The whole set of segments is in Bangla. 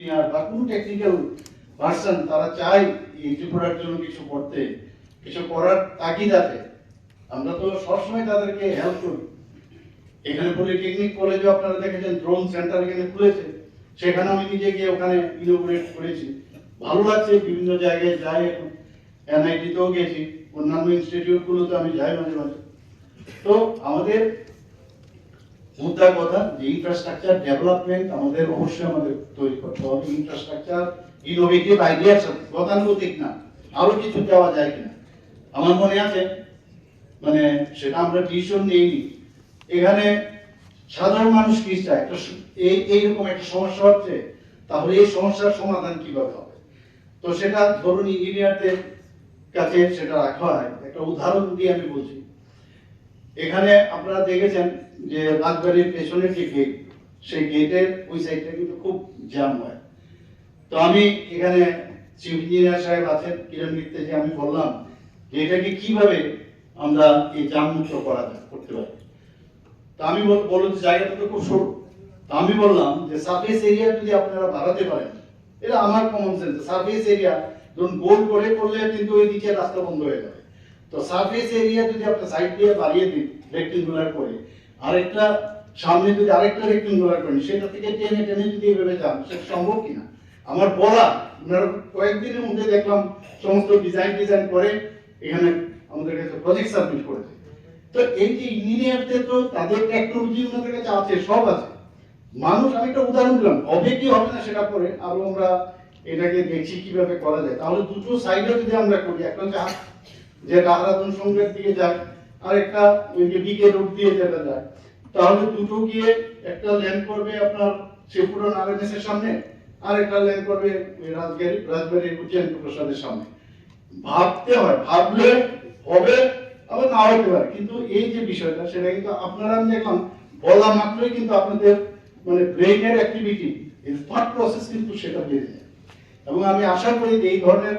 ইঞ্জিনিয়ার বা কোনো টেকনিক্যাল পার্সন তারা চায় এই ত্রিপুরার জন্য কিছু করতে, কিছু করার তাগিদ আছে। আমরা তো সবসময় তাদেরকে হেল্প করি। এখানে পলিটেকনিক কলেজে আপনারা দেখেছেন ড্রোন সেন্টার এখানে খুলেছে। সেখানে আমি নিজে গিয়ে ওখানে ইনোগ্রেট করেছি। ভালো লাগছে, বিভিন্ন জায়গায় যাই এখন এনআইটিতেও গেছি, অন্যান্য ইনস্টিটিউটগুলোতে আমি যাই মাঝে মাঝে। তো আমাদের মুদ্রা কথা, যে ইনফ্রাস্ট্রাকচার ডেভেলপমেন্ট আমাদের অবশ্যই আমাদের তৈরি করতে হবে। ইনফ্রাস্ট্রাকচার ইনোভেটিভ আইডিয়ার সাথে গতানুগতিক না। আরও কিছু দেওয়া যায় কিনা। আমার মনে আছে মানে সেটা আমরা ডিসিশন নিইনি। এখানে সাধারণ মানুষ কি চায়? একটা এই, এইরকম একটা সমস্যা হচ্ছে, তাহলে এই সমস্যার সমাধান কীভাবে হবে? তো সেটা ধরুন ইঞ্জিনিয়ারদের কাছে সেটা রাখা হয়। একটা উদাহরণ দিয়ে আমি বলছি। এখানে আপনারা দেখেছেন যে রাজবাড়ির পেছনের যে গেট সেই গেটের ওই সাইডটা কিন্তু খুব জ্যাম হয়। তো আমি এখানে চিফ ইঞ্জিনিয়ার সাহেব আছেন, কিরণ মিত্রে যে আমি বললাম যে এটাকে কীভাবে আমরা এই জ্যাম মুক্ত করা যায়, করতে পারি? তা আমি বল- বললাম যে জায়গাটা তো খুব সরু। তা আমি বললাম যে সার্ফেস এরিয়া যদি আপনারা বাড়াতে পারেন, এটা আমার কমন সেন্স সার্ফেস এরিয়া ধরুন গোল করে করলে কিন্তু ওই দিকে রাস্তা বন্ধ হয়ে যাবে। তো সার্ফেস এরিয়া যদি আপনি সাইড দিয়ে বাড়িয়ে দিন রেক্টেঙ্গুলার করে, আরেকটা সামনে যদি আরেকটা রেক্টেঙ্গুলার করেন, সেটা থেকে টেনে টেনে যদি এভাবে যান, সেটা সম্ভব কিনা? আমার বলা ওনারা কয়েকদিনের মধ্যে দেখলাম সমস্ত ডিজাইন ডিজাইন করে এখানে আমাদের কাছে প্রজেক্ট সাবমিট করেছে। তো এই যে ইঞ্জিনিয়ারদের তো তাদের টেকনোলজি ওনাদের কাছে আছে, সব আছে। মানুষ, আমি একটা উদাহরণ দিলাম হবে কি হবে না সেটা পরে, আরও আমরা এটাকে দেখছি কীভাবে করা যায়। তাহলে দুটো সাইডে যদি আমরা করি, একটা হচ্ছে যে রাহারাধন সঙ্গের দিকে যায় আর একটা ওই যে বিকে রোড দিয়ে যেটা যায়। তাহলে দুটো গিয়ে একটা ল্যান্ড করবে আপনার শিবপুর নারায়ণের সামনে আর একটা ল্যান্ড করবে রাজবাড়ি রাজবাড়ির উজ্জয়ন্ত প্রসাদের সামনে। ভাবতে হয়, ভাবলে হবে, আবার না হতে পারে। কিন্তু এই যে বিষয়টা, সেটা কিন্তু আপনারা দেখলাম, বলা মাত্রই কিন্তু আপনাদের মানে ব্রেইনের অ্যাক্টিভিটি থট প্রসেস কিন্তু সেটা বেড়ে যায়। এবং আমি আশা করি যে এই ধরনের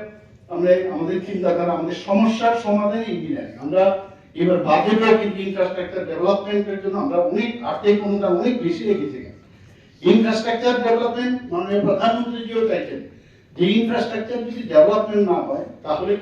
আমরা আমাদের চিন্তাধারা, আমাদের সমস্যার সমাধানে ইঞ্জিনিয়ারিং আমরা এবার বাজেটে কিন্তু ইনফ্রাস্ট্রাকচার ডেভেলপমেন্টের জন্য আমরা অনেক আর্থিক অনুদান অনেক বেশি রেখেছি। ইনফ্রাস্ট্রাকচার ডেভেলপমেন্ট মাননীয় প্রধানমন্ত্রীজিও চাইছেন যে ইনফ্রাস্ট্রাকচার যদি ডেভেলপমেন্ট না হয়, তাহলে